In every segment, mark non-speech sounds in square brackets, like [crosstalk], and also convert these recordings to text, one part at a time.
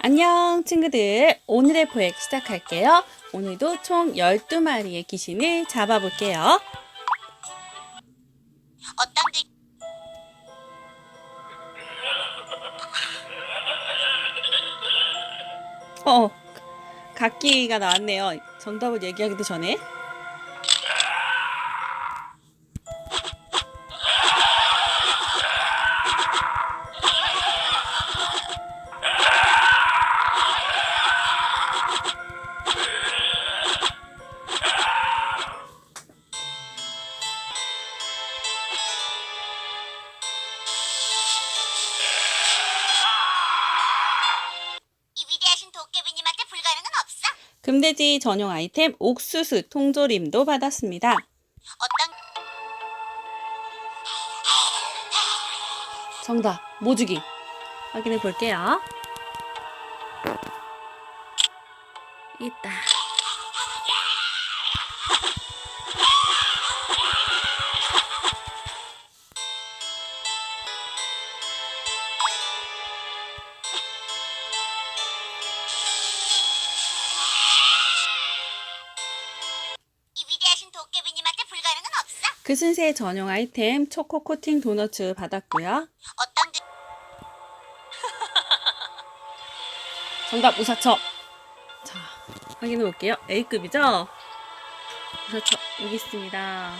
안녕 친구들. 오늘의 포획 시작할게요. 오늘도 총 12마리의 귀신을 잡아볼게요. 어떤 그어 각기가 나왔네요. 정답을 얘기하기도 전에 금돼지 전용 아이템 옥수수 통조림도 받았습니다. 어떤? 정답 모주기. 확인해 볼게요. 있다 그순새 전용 아이템 초코 코팅 도너츠 받았고요 어떤 그 [laughs] 정답 우사첩. 자, 확인해 볼게요. A급이죠? 우사첩 여기 있습니다.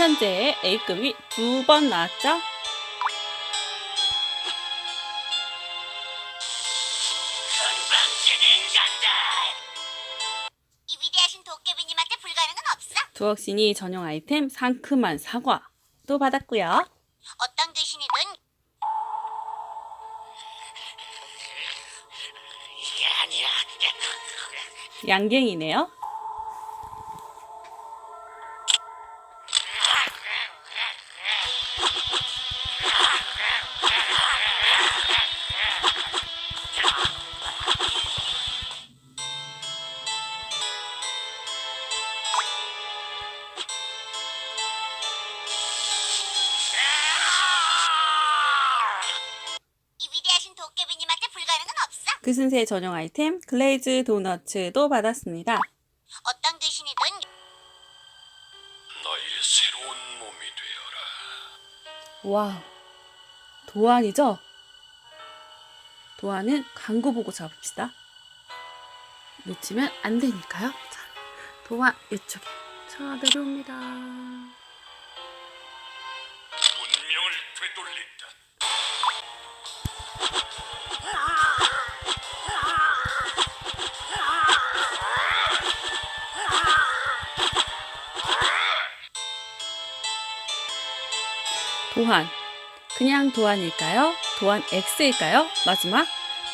현재 A급이 두 번 나왔죠? 건방진 인간들. 이 위대하신 도깨비님한테 불가능은 없어. 두억신이 전용 아이템 상큼한 사과도 받았고요. 어떤 귀신이든. 양갱이네요. 그순새 전용 아이템 글레이즈 도너츠도 받았습니다. 어떤 귀신이든 너의 새로운 몸이 되어라. 와우. 도안이죠? 도안은 광고 보고 잡읍시다. 놓치면 안 되니까요. 자, 도안 이쪽에 쳐들어옵니다. 운명을 되돌린다. 도안. 그냥 도안일까요? 도안 X일까요? 마지막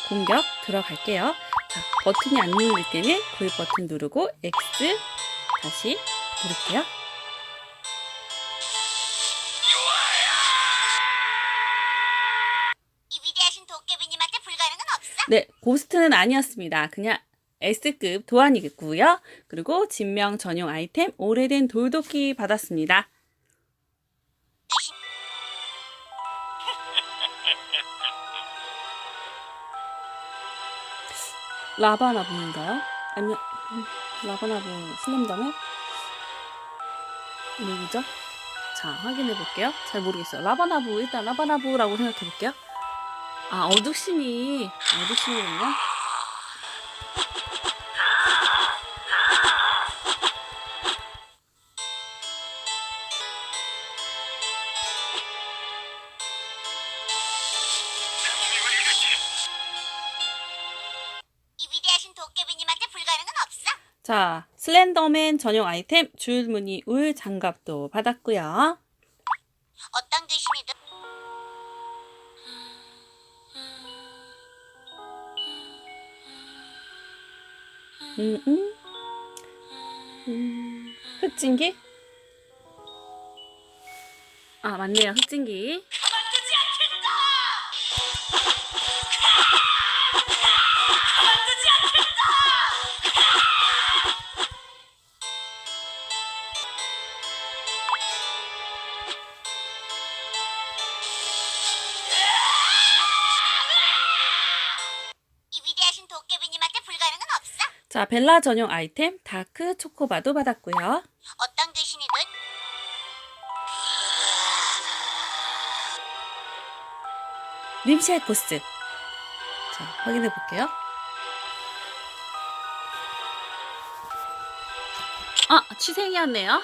공격 들어갈게요. 자, 버튼이 안 누를 때는 구입 버튼 누르고 X 다시 누를게요. 이 위대하신 도깨비님한테 불가능은 없어. 네, 고스트는 아니었습니다. 그냥 S급 도안이겠고요. 그리고 진명 전용 아이템 오래된 돌도끼 받았습니다. 라바나부인가요? 아니면 음, 라바나부 슬램덤의 누구죠? 자 확인해 볼게요. 잘 모르겠어요. 라바나부 일단 라바나부라고 생각해 볼게요. 아 어둑신이 어둑신이군요. 자 슬렌더맨 전용 아이템 줄무늬 울 장갑도 받았고요. 어떤 귀신이든 음, 음. 음, 흑진기? 아, 맞네요. 흑진기. 자, 벨라 전용 아이템 다크 초코바도 받았고요. 어떤 귀신이든 림시알 코스. 자, 확인해 볼게요. 아, 취생이었네요.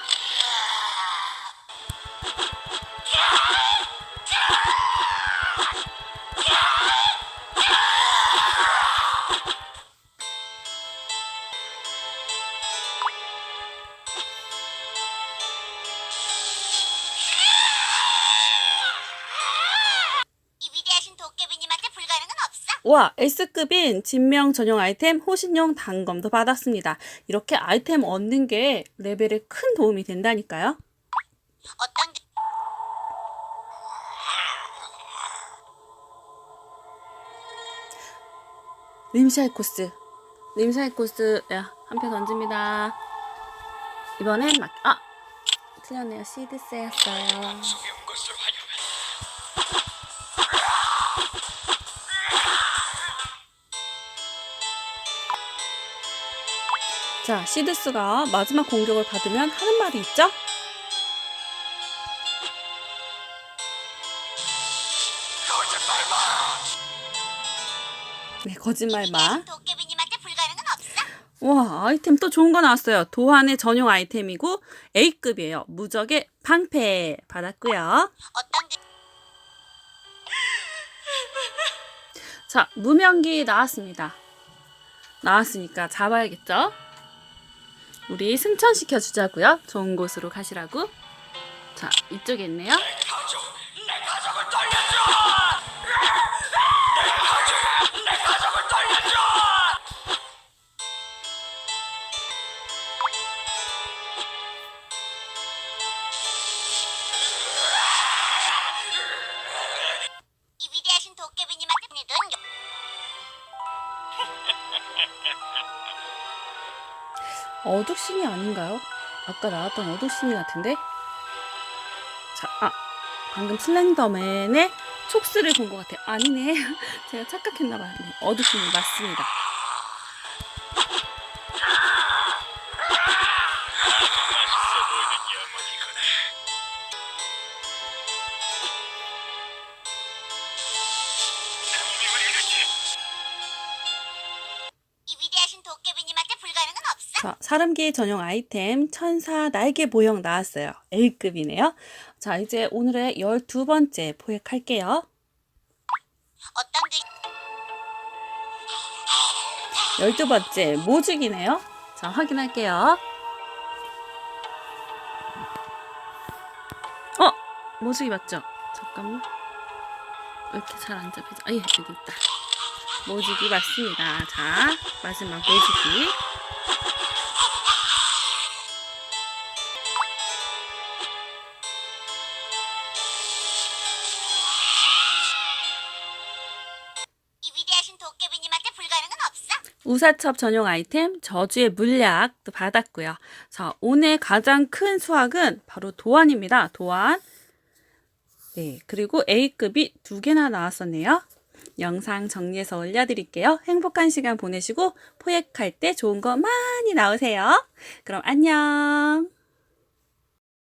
와, S급인 진명 전용 아이템 호신용 단검도 받았습니다. 이렇게 아이템 얻는 게 레벨에 큰 도움이 된다니까요. 어떤 귀... 림샤이 코스. 림샤이 코스. 야, 한 표 던집니다. 이번엔 막, 아! 틀렸네요. 시드 세였어요. 자, 시드스가 마지막 공격을 받으면 하는 말이 있죠? 거짓말 마. 네, 거짓말 마. 와, 아이템 또 좋은 거 나왔어요. 도안의 전용 아이템이고 A급이에요. 무적의 방패 받았고요. 자, 무명기 나왔습니다. 나왔으니까 잡아야겠죠? 우리 승천시켜 주자고요. 좋은 곳으로 가시라고. 자, 이쪽에 있네요. 내 가족을 돌려줘. 어둑신이 아닌가요? 아까 나왔던 어둑신이 같은데? 자, 아, 방금 슬렌더맨의 촉수를 본 것 같아요. 아니네. [laughs] 제가 착각했나봐요. 네, 어둑신이 맞습니다. 자, 사람기 전용 아이템 천사 날개 모형 나왔어요. A급이네요. 자, 이제 오늘의 12번째 포획할게요. 어떤 귀... 12번째 모죽이네요. 자, 확인할게요. 어! 모죽이 맞죠? 잠깐만. 왜 이렇게 잘 안 잡히죠? 아, 예, 여기 있다. 모죽이 맞습니다. 자, 마지막 모죽이. 이 우사첩 전용 아이템 저주의 물약도 받았고요. 자, 오늘 가장 큰 수확은 바로 도안입니다. 도안. 네, 그리고 A급이 두 개나 나왔었네요. 영상 정리해서 올려드릴게요. 행복한 시간 보내시고 포획할 때 좋은 거 많이 나오세요. 그럼 안녕.